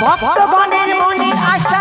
ভক্তগণের মনে আশা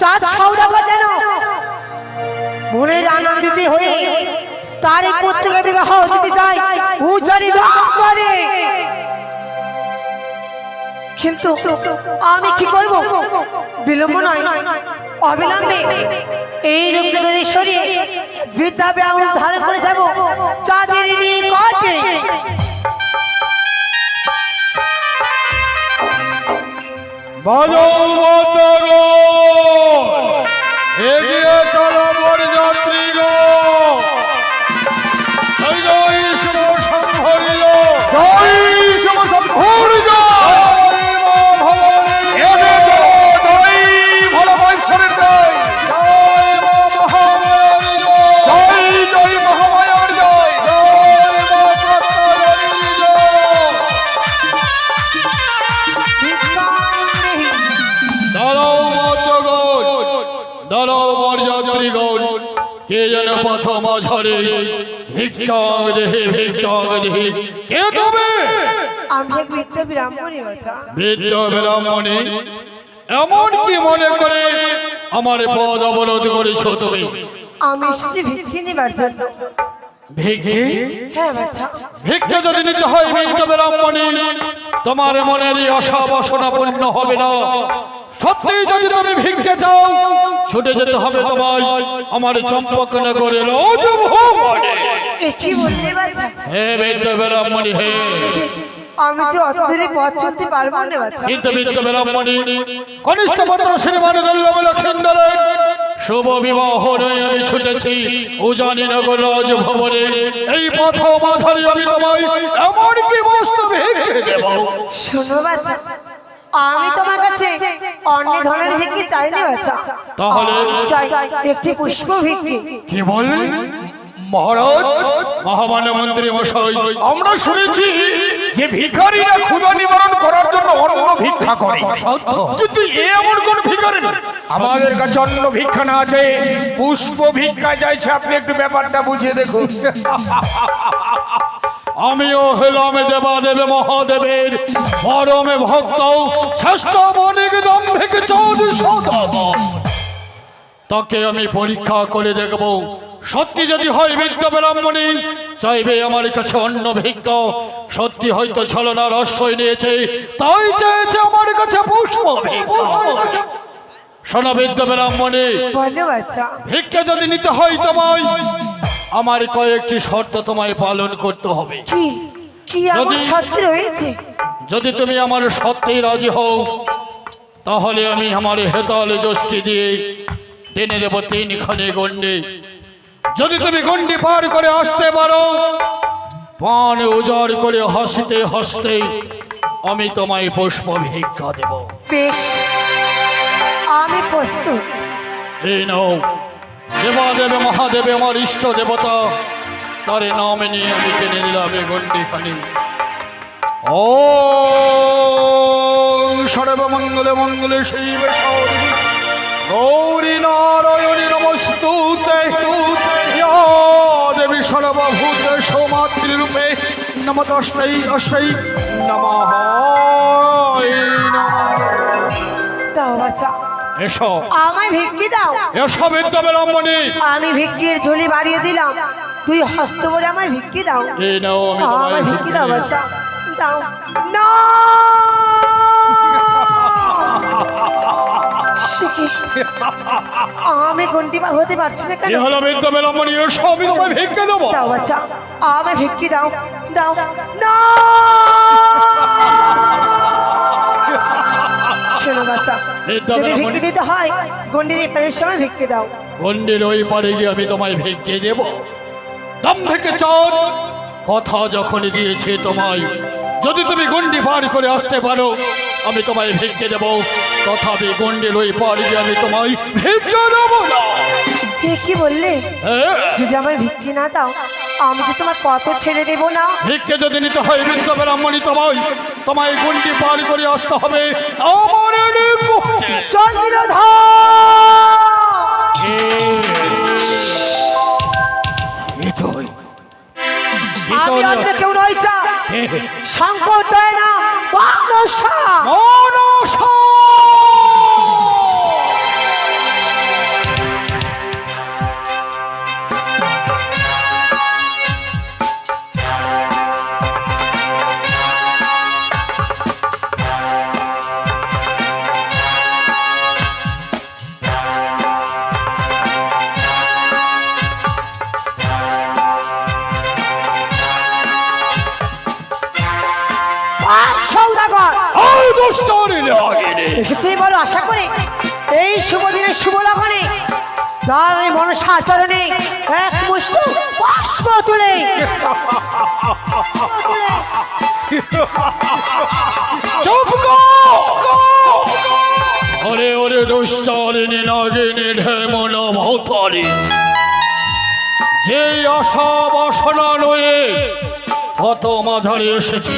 চাঁদ সৌদাগর যেন মনের আনন্দিত হয়ে তার এই পত্রিকা বিবাহ দিতে যায় পূজারি করে। কিন্তু আমি কি করব? বিলম্ব নয় অবিলম্বে। এই রূপনগরে সরিয়ে বৃদ্ধা ব্যায়াম ধারণ করে যাব। চাঁদের নিকটে। বাজো এগিয়ে চলো বরযাত্রীর জয় শিব সংহরিল জয় বৃদ্ধ এমন কি মনে করে আমার পদ অবরোধ করেছ তুমি? আমি এসেছি ভিক্ষে নেবার জন্য। ভিক্ষে? হ্যাঁ বাছা। ভিক্ষে যদি নিতে হয় তোমার মনের এই আশা বাসনা পূর্ণ হবে না। সত্যি যদি তুমি ভিক্ষে চাও ছুটে যেতে হবে তোমার আমার চম্পক নগরে হে ব্রাহ্মণী হে। আমি যে অত দূরে পথ চলতে পারব না বাছা কিন্তু বৃদ্ধ ব্রাহ্মণী কনিষ্ঠ পত্র শ্রীমান শুভ বিবাহ নয় আমি ছুটেছি উজানি নগর রাজভবনে। এই পথ মাঝারি আমি তোমায় এমন কি বস্তু ভিক্ষে দেব? শোনো বাচ্চা আমি তোমার কাছে অন্য ধরনের ভিক্ষে চাইনি বাচ্চা। তাহলে? একটি পুষ্প ভিক্ষে। কি বললেন মহারাজ মহামান্য মন্ত্রী মশাই আমরা শুনেছি যে ভিখারিরা ক্ষুধা নিবারণ করার জন্য অন্ন ভিক্ষা করে কিন্তু এ এমন কোন ভিখারি আমাদের কাছে অন্ন ভিক্ষা না আছে পুষ্প ভিক্ষা চাইছে আপনি একটু ব্যাপারটা বুঝিয়ে দেখুন। আমিও হলাম দেবা দেবে মহাদেবের পরমে ভক্ত শ্রেষ্ঠ বণিক দম্ভিক চৌধুরী তাকে আমি পরীক্ষা করে দেখব। সত্যি যদি হয় বৃদ্ধ ব্রাহ্মণী চাইবে আমার কাছে অন্য ভিক্ষ। সত্যি হয়তো ছলনার আশ্রয় নিয়েছে তাই চেয়েছে আমার কাছে পুষ্প শোনা বৃদ্ধ ব্রাহ্মণী ভিক্ষা যদি নিতে হয় তোমায় আমার কয়েকটি শর্ত তোমায় পালন করতে হবে। কি? যদি- সত্যি রয়েছে? যদি তুমি আমার সত্যি রাজি হও তাহলে আমি আমার হেতালে যষ্টি দিয়ে টেনে দেব তিনখানি গন্ডি যদি তুমি গন্ডি পার করে আসতে পারো পান উজাড় করে হাসতে হাসতে আমি তোমায় পুষ্প ভিক্ষা দেব। বেশ আমি পুষ্প এই নাও দেবাদেবে মহাদেবে আমার ইষ্ট দেবতা তারে নামে নিয়ে আমি টেনে নিলাম এ গন্ডিখানি ও সর্বমঙ্গলে মঙ্গলে মঙ্গলে শিব গৌরী নারায়ণী নমস্তুতে। ইয়া দেবী সর্বভূত সৌমাতৃরূপে নমঃ দাও বাচ্চা এসো। আমায় ভিক্ষি দাও। এসো আমি ভিক্ষির ঝুলি বাড়িয়ে দিলাম। তুই হস্ত করে আমায় ভিক্ষি দাও। এই নাও আমি তোমায় ভিক্ষি দাও বাচ্চা দাও। না আমি গন্ডি পা হতে পারছি না কেন? হলো বিদ্যাবেলম্বনী এসো আমি তোমায় ভিক্ষে দেবো। দাও বাচ্চা আমায় ভিক্ষি দাও দাও। না! শোনো বাচ্চা যদি ভিক্ষি দিতে হয় গন্ডির এপারের সময় ভিক্ষি দাও। গন্ডির ওই পারে গিয়ে আমি তোমায় ভিক্ষে দেব। দম থেকে চল কথা যখনই দিয়েছে তোমায় যদি তুমি গন্ডি পার করে আসতে পারো আমি তোমায় ভিক্ষে দেব। তথাপি গন্ডির ওই পার আমি তোমায় ভিক্ষে দেব না। কে কি বললে? যদি আমায় ভিক্ষি না দাও আমি যে তোমার পথ ছেড়ে দেব না। ভিক্ষে যদি নিতে হয় বিদ্যাবেরাম্মণি তোমায় তোমায় গন্ডি পার করে আসতে হবে। আমার। আমি অন্য কেউ নই চা শঙ্কর দয় না মানসা। মনসা। এসেছে বলো আশা করে এই শুভ দিনের শুভ লগনে তার ওই মনসা আচরণে এক মুষ্ট বাষ্প তুলে। চুপ ওরে ওরে দুশ্চরিণী নাগিনী ঢেমন ভৌতারি যে আশা বাসনা নয়ে কত মাঝারে এসেছি।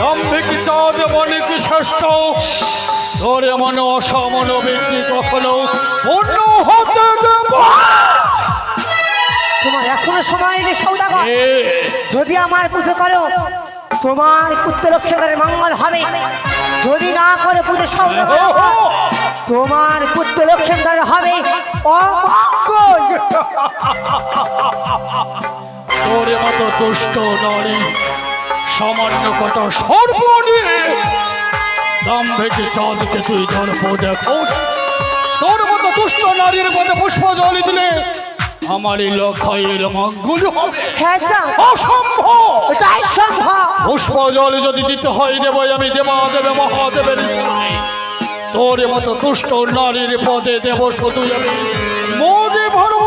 দম্ভিক চাঁদ মনিক শ্রেষ্ঠ। তোর এমন অসমন ব্যক্তি কখনো পূর্ণ হতে তোমার এখনও সময় নেই সৌদাগর। যদি আমার পুজো করো তোমার পুত্র লক্ষ্মীদের মঙ্গল হবে। যদি না করে পুজো সৌদাগর তোমার পুত্র লক্ষ্মীদের হবে অমঙ্গল। তোর মতো দুষ্ট নারী সামান্য কটা সর্ব নিয়ে দাম ভেঙে চাঁদকে তুই দর্প দেখো। তোর মতো দুষ্ট নারীর মধ্যে পুষ্প জল দিলে আমার এই লক্ষের মঙ্গল হবে। হ্যাঁ অসম্ভব। এটাই সম্ভব পুষ্প জল যদি দিতে হয় দেব আমি দেবা দেবে মহাদেবের। তোর মতো দুষ্ট নারীর পদে দেব শুধু আমি। মোদে করে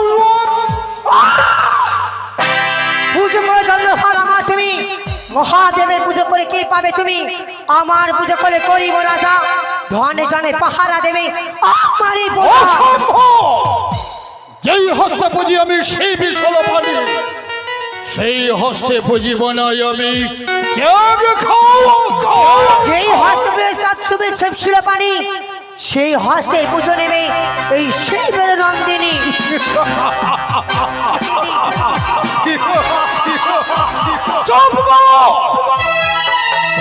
চন্দ্রধর তুমি। মহাদেবের পুজো করে কি পাবে তুমি? আমার পুজো করে করিব রাজা ধনে জনে পাহারা দেবে। আমারই। যেই হস্তে পুঁজি আমি সেই বিশল পানি সেই হস্তে পুঁজি বানাই আমি। যেই হস্তে চাচ্ছুবে সেপছিল পানি সেই হস্তে পুজো নেবে এই সেই বেরো নন্দিনী।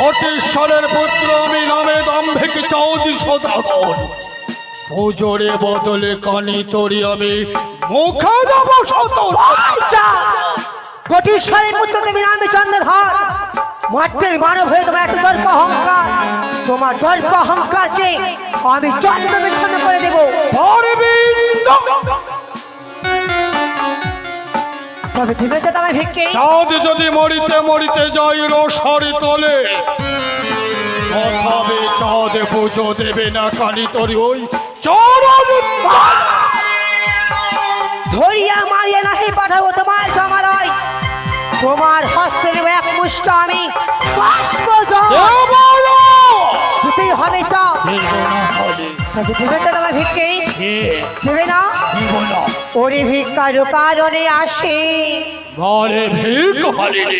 অতীশ্বরের পুত্র আমি নামে দাম্ভিক চৌদি সদাগর পুজোরে বদলে কানি তরি আমি মুখে দেব শত কোটিশ্বরের পুত্র দেবী নামে চন্দ্রধর। মাত্রের মানব হয়ে তোমার এত দর্প অহংকার। তোমার দর্প অহংকারকে আমি চন্দ্র বিচ্ছন্ন করে দেবো। তবে যে তোমার ভিক্ষে চাঁদ যদি মরিতে মরিতে যাই রসরি তলে তথাপি চাঁদে পুজো দেবে না কালি তরি ওই ধরিয়া মারিয়া নাহি পাঠাবো তোমার জমালয় তোমার হস্তে এক মুষ্ট আমি। বাষ্প জল দেবরা! হবে দেবে তো তোমার ভিক্ষে। দেবে না ওরে ভিক্ষার কারণে আসে। ঘরে ভিক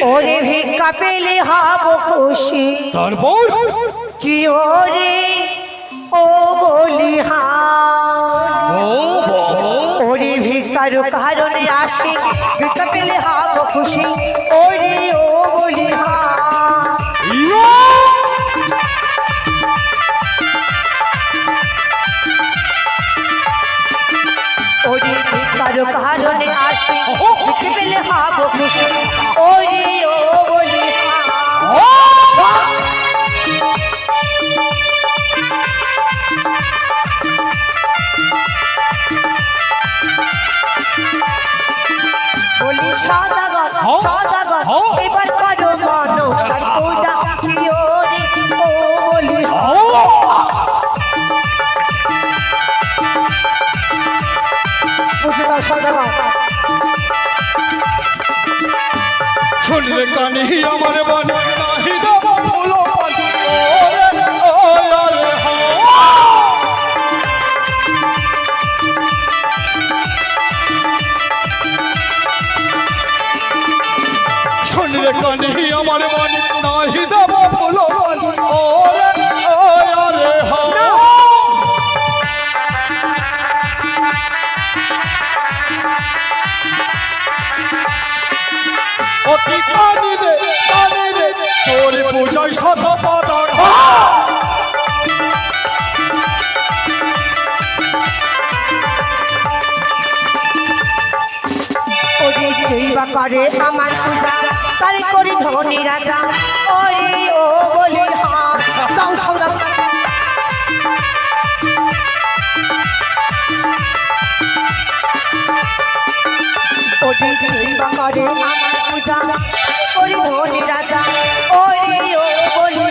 ওরে ভিক্ষা পেলে হব খুশি। তারপর? কি ওরে? ও বলি হা ওরে ভিক্ষার কারণে আসে। ভিক্ষা পেলে হব খুশি। ওরে ও বলি হা কানি আমার মন নাহি দেব ফুলো শুনলে কানি আমার মন নাহি দেব ফুলো ওরে অতি বা করে আমার পূজা, তারে করি ধনী রাজা। ওরে ও বলি করে পূজা ধনী রাজা। ওরে ও বলি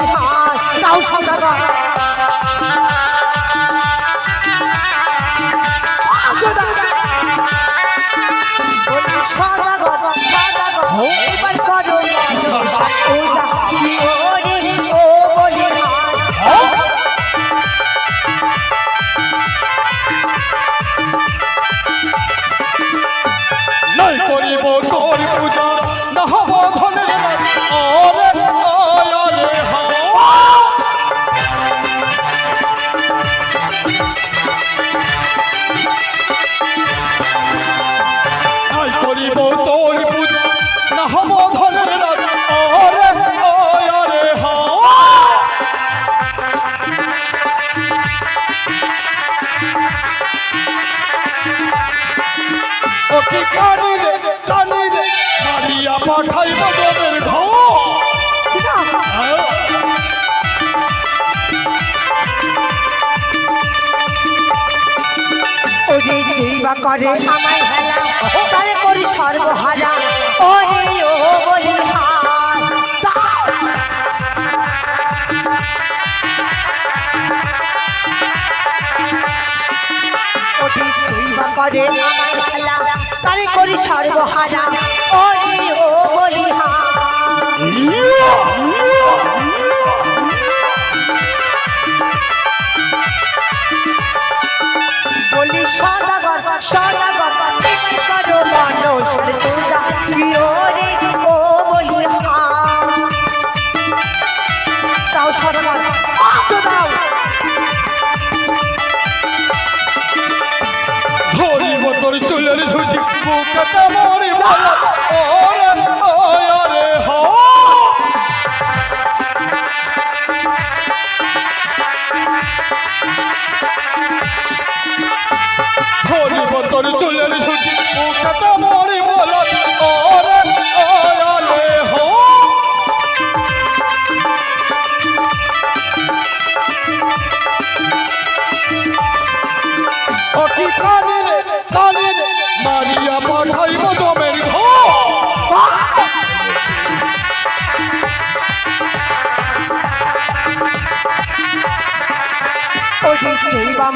অতি কানি রে কানি রে মারিয়া পাঠাইব তোদের ঘর ওরে যেই বা করে আমায় হেলা, তারে করি সর্বহারা। ওরে ও বলি হার। ওরে যেই বা করে আমায় হেলা তারে করি সর্বহারা। হরি হরি বলি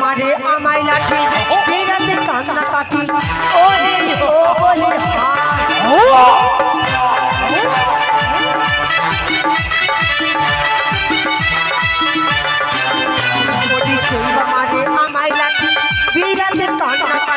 মারে আমায় লাঠি। ফেরাতে কান্না কাটি। ওরে ওরে আমায় লাঠি। বিরাতে কান্না কাটি।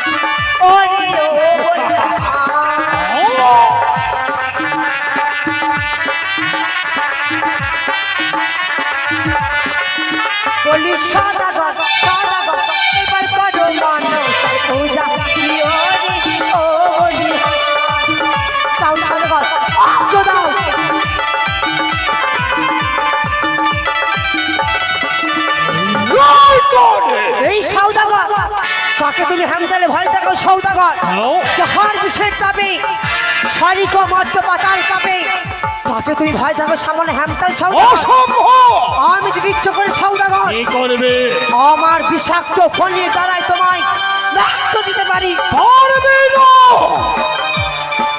বিষের তাবে শারিক মর্ত পাতাল কাপে কাকে তুমি ভয় দেখো সামনে হ্যামতাল আমি যদি ইচ্ছে করে সৌদাগর করবে? আমার বিষাক্ত ফলির দ্বারাই তোমায় রক্ত দিতে পারি। পারবে না!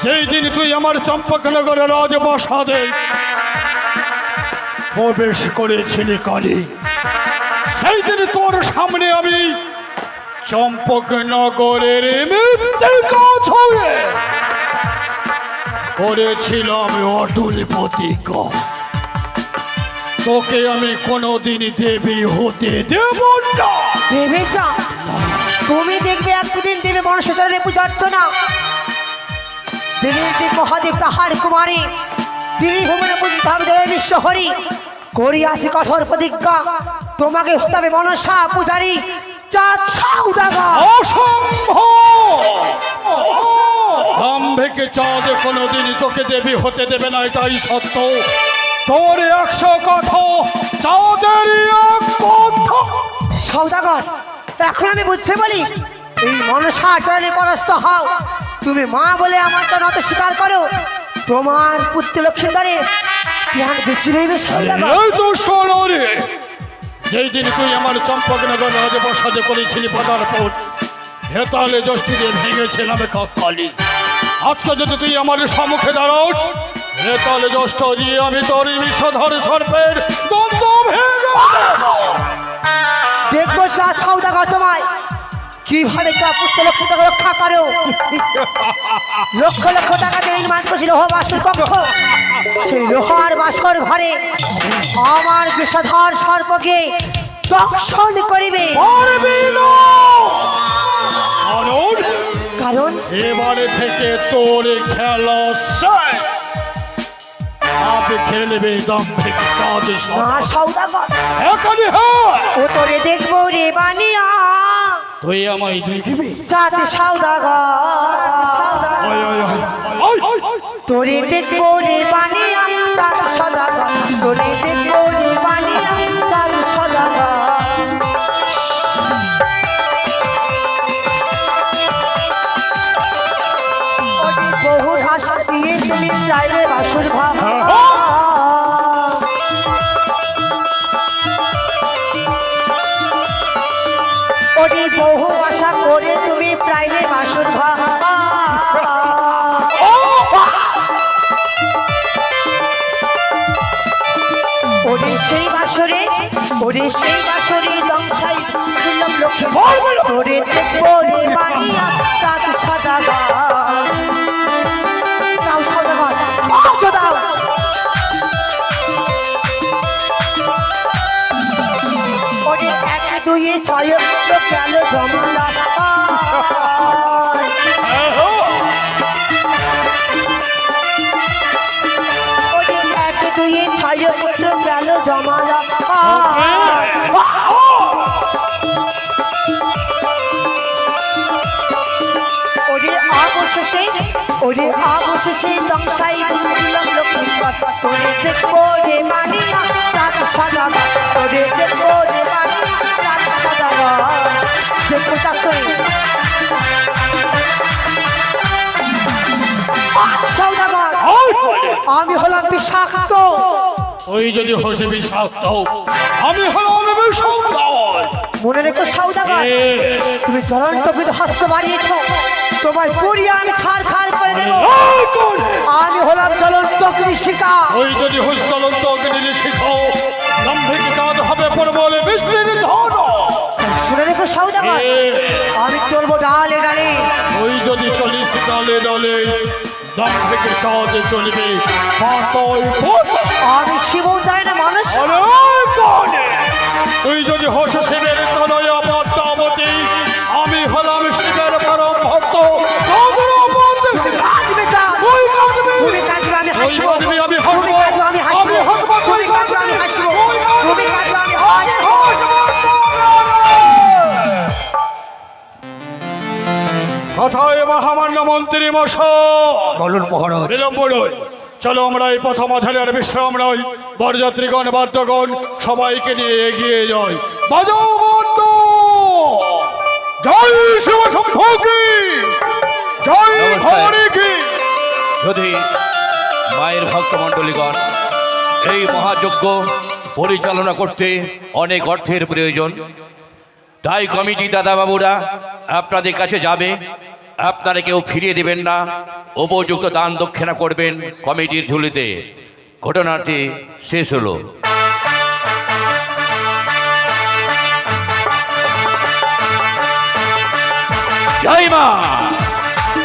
যেই দিন তুই আমার চম্পকনগরের রাজপ্রাসাদে প্রবেশ করেছিলি কালী সেই দিন তোর সামনে আমি চম্পকনগরের কাজ হয়ে করেছিলাম অটুল প্রতীক। তোকে আমি কোনোদিন দেবী হতে দেব না। দেবেটা তুমি দেখবে একদিন দেবে মনুষ্যচরণে পূজা অর্চনা দেব মহাদেব তাহার কুমারী, তিনি ভুবনে পূজিত হবে জয় বিশ্ব হরি করিয়াছি কঠোর প্রতিজ্ঞা। তোমাকে হতে হবে মনসা পূজারী। চাঁদ সৌদাগর দাম্ভিকে চাঁদ কোনোদিন তোকে দেবী হতে দেবে না এটাই সত্য। তোর একশো কথা চাঁদের সৌদাগর এখন আমি বুঝতে বলি এই মনসা আচরণে পরাস্ত হও। তুমি মা বলে আমার তো নত স্বীকার করো। তোমার পুত্র লক্ষ্মীদারে প্রাণ বেঁচে রইবে সৌদাগর যেই দিন তুই আমার চম্পকনগর রাজপ্রসাদে করেছিলি পদার্পণ। হেতালে জ্যোষ্ঠীকে ভেঙেছিলাম কালি আজকে যদি তুই আমার সম্মুখে দাঁড়াস, হেতালে যষ্ট দিয়ে আমি তোর এই বিষধর সর্পের দন্ত ভেঙে। দেখব সাত সৌদাগর তোমায়। কীভাবে তা পুত্র লক্ষ্মীটাকে রক্ষা করো লক্ষ লক্ষ টাকা দিয়ে নির্মাণ করেছিল লোহ বাসর কক্ষ। সেই লোহার বাসর ঘরে আমার বিষধর সর্পকে দংশন করিবে। কারণ? এবারে থেকে তোর খেলা সৌদাগর। হ্যাঁ! ও তোরে দেখব রে বানিয়া তুই আমায় দেখবি চাঁদ সৌদাগর আয়, আয়, আয়, আয়, আয়, আয়। তোরে দেখব রে বানিয়া চাঁদ সদাগর তোরে দেখব রে বানিয়া চাঁদ সদাগর বহু ভাষা দিয়ে তুমি চাইবে বাসুর ভাব সেই বাসরে ওরে সেই বাসরে দংশাই দুর্লভ লক্ষ্যে ওরে দেখব রে বানিয়া চাঁদ সদাগর দাও সদাগর দাও। ওরে এক দুয়ে ছয় গেল জমালা? দুয়ে ছয় পুত্র গেল জমালা। ওরে অবশেষে ওরে অবশেষে দংশাই দিলাম লক্ষ্মীপদ তোরে দেখব রে মানিয়া তার সদাগর। তোরে দেখব রে মানিয়া তার সদাগর। দেখব তোরে সৌদাগর আমি হলাম বিষাক্ত। ওই যদি হসে বিষাক্ত আমি হলাম বিষাক্ত। মনে রেখো সৌদাগর তুমি জ্বলন্ত কিন্তু হস্ত বাড়িয়েছ। তোমার পরিয়া আমি ছাড় খাড় করে দেবো? আমি হলাম জ্বলন্ত কৃষিকা। ওই যদি হুস্তলন্ত অগ্নির শিখাও দাম্ভিক চাঁদ হবে প্রবল বৃষ্টির ধন। শুনে রেখো সৌদাগর আমি চলবো ডালে ডালে। ওই যদি চলিস দলে দলে থেকে সহজে চলবে। আমি শিব যায় না মানুষ। তুই যদি হোস শিবের তনয় কথায় মহামান্য মন্ত্রী মশাই। বলুন মহারাজ। বিলম্ব নয়। চলো আমরা এই প্রথম আধারের বিশ্রাম নয়। বরযাত্রীগণ বাদ্যগণ সবাইকে নিয়ে এগিয়ে যাই। বাজাও বাদ্য জয় শিব শম্ভু জয় ভবানী কি? যদি মায়ের ভক্তমণ্ডলীগণ এই মহাযজ্ঞ পরিচালনা করতে অনেক অর্থের প্রয়োজন তাই কমিটি দাদাবাবুরা আপনাদের কাছে যাবে। আপনারা কেউ ফিরিয়ে দেবেন না। উপযুক্ত দান দক্ষিণা করবেন কমিটির ঝুলিতে। ঘটনাটি শেষ হলো। জয় মা!